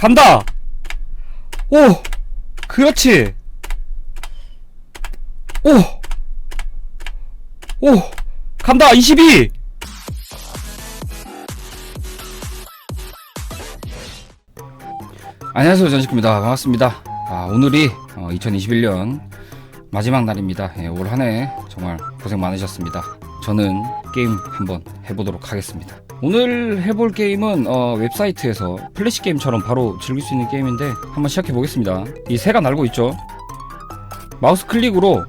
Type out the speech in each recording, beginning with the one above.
간다. 오 그렇지. 오 오 간다. 22 안녕하세요 전식구입니다. 반갑습니다. 아, 오늘이 2021년 마지막 날입니다. 예, 올 한해 정말 고생 많으셨습니다. 저는 게임 한번 해보도록 하겠습니다 오늘 해볼 게임은 어, 웹사이트에서 플래시 게임처럼 바로 즐길 수 있는 게임인데 한번 시작해 보겠습니다. 이 새가 날고 있죠? 마우스 클릭으로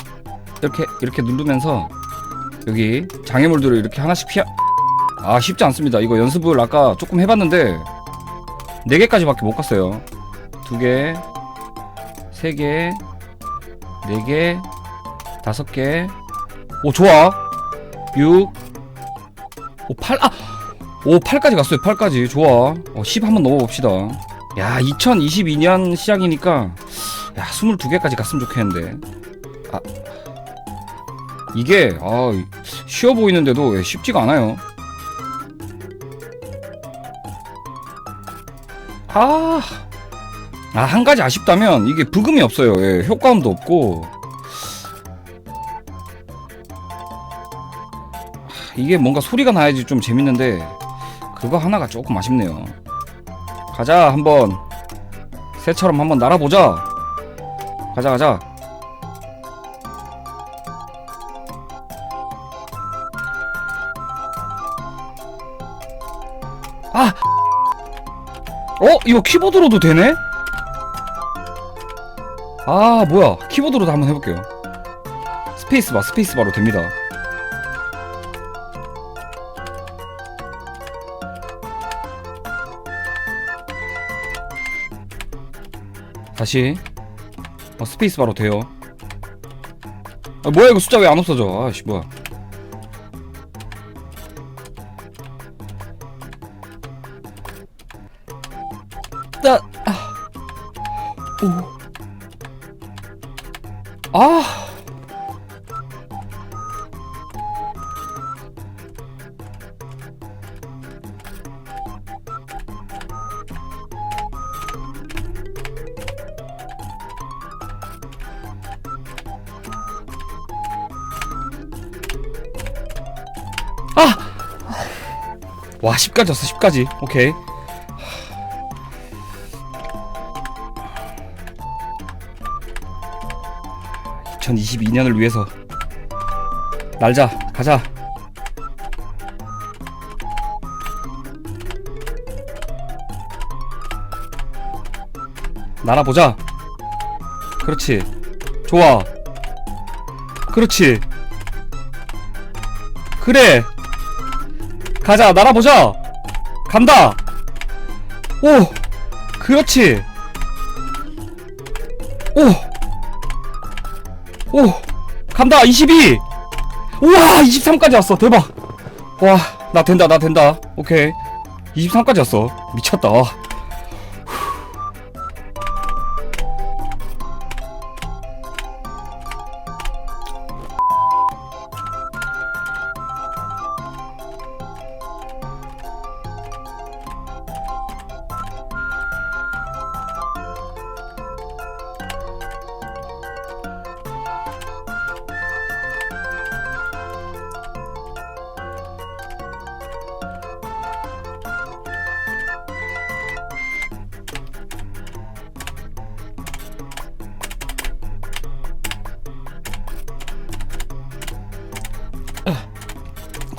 이렇게 이렇게 누르면서 여기 장애물들을 이렇게 하나씩 피하 아 쉽지 않습니다. 이거 연습을 아까 조금 해봤는데 4개까지밖에 못 갔어요. 2개 3개 4개 5개. 오 좋아. 6 오 8 아! 오 8까지 갔어요 8까지. 좋아. 어, 10 한번 넘어봅시다. 야 2022년 시작이니까 야 22개까지 갔으면 좋겠는데. 아. 이게 아 쉬워 보이는데도 예, 쉽지가 않아요. 아, 아, 한 가지 아쉽다면 이게 부금이 없어요. 예, 효과음도 없고. 하, 이게 뭔가 소리가 나야지 좀 재밌는데 그거 하나가 조금 아쉽네요. 가자 한번 새처럼 한번 날아보자. 가자 가자. 아 어? 이거 키보드로도 되네? 아 뭐야 키보드로도 한번 해볼게요 스페이스바 스페이스바로 됩니다 다시. 어, 스페이스 바로 돼요. 아 뭐야 이거 숫자 왜 안 없어져? 아씨 뭐야. 나, 아, 오, 아, 아, 와 10까지 왔어 10까지. 오케이. 2022년을 위해서 날자 가자. 날아보자. 그렇지. 좋아. 그렇지. 그래 가자 날아보자 간다 오 그렇지 오 오! 간다! 22! 우와! 23까지 왔어! 대박! 와, 나 된다, 나 된다. 오케이. 23까지 왔어. 미쳤다.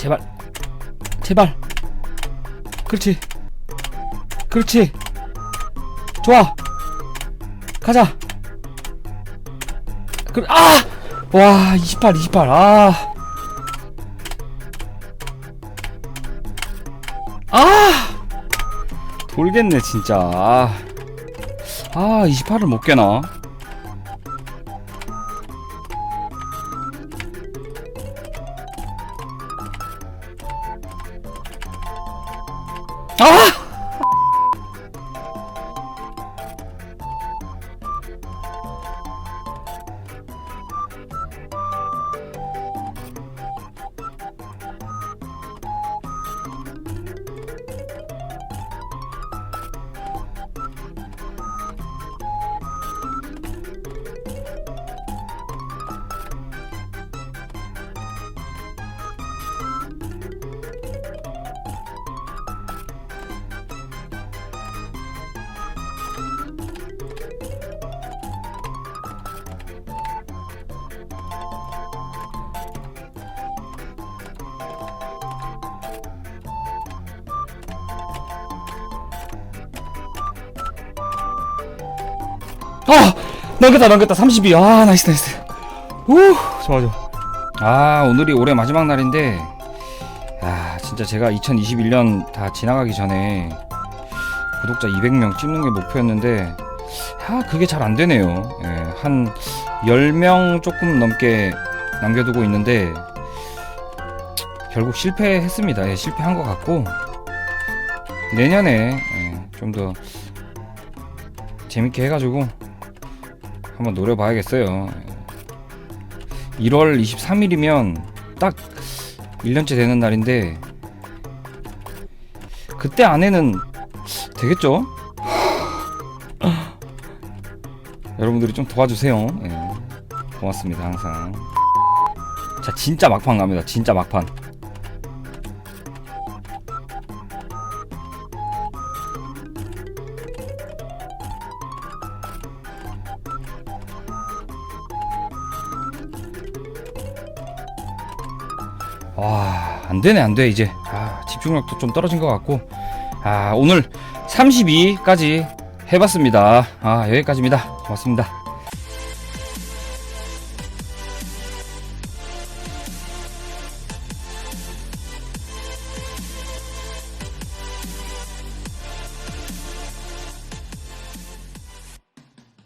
제발. 제발. 그렇지. 그렇지. 좋아. 가자. 그, 아! 와, 28, 28. 아. 아! 돌겠네, 진짜. 아, 아 28을 못 깨나? 아! 아 넘겼다 넘겼다 32. 아 나이스 나이스. 우 좋아 좋아. 아 오늘이 올해 마지막 날인데 아 진짜 제가 2021년 다 지나가기 전에 구독자 200명 찍는 게 목표였는데 아 그게 잘 안 되네요. 예, 한 10명 조금 넘게 남겨두고 있는데 결국 실패했습니다. 예, 실패한 것 같고 내년에 예, 좀더 재밌게 해가지고 한번 노려봐야겠어요. 1월 23일이면 딱 1년째 되는 날인데 그때 안에는 되겠죠? 여러분들이 좀 도와주세요. 예, 고맙습니다 항상. 자 진짜 막판 갑니다. 진짜 막판. 와, 안 되네, 안 돼, 이제. 아, 집중력도 좀 떨어진 것 같고. 아, 오늘 32까지 해봤습니다. 아, 여기까지입니다. 고맙습니다.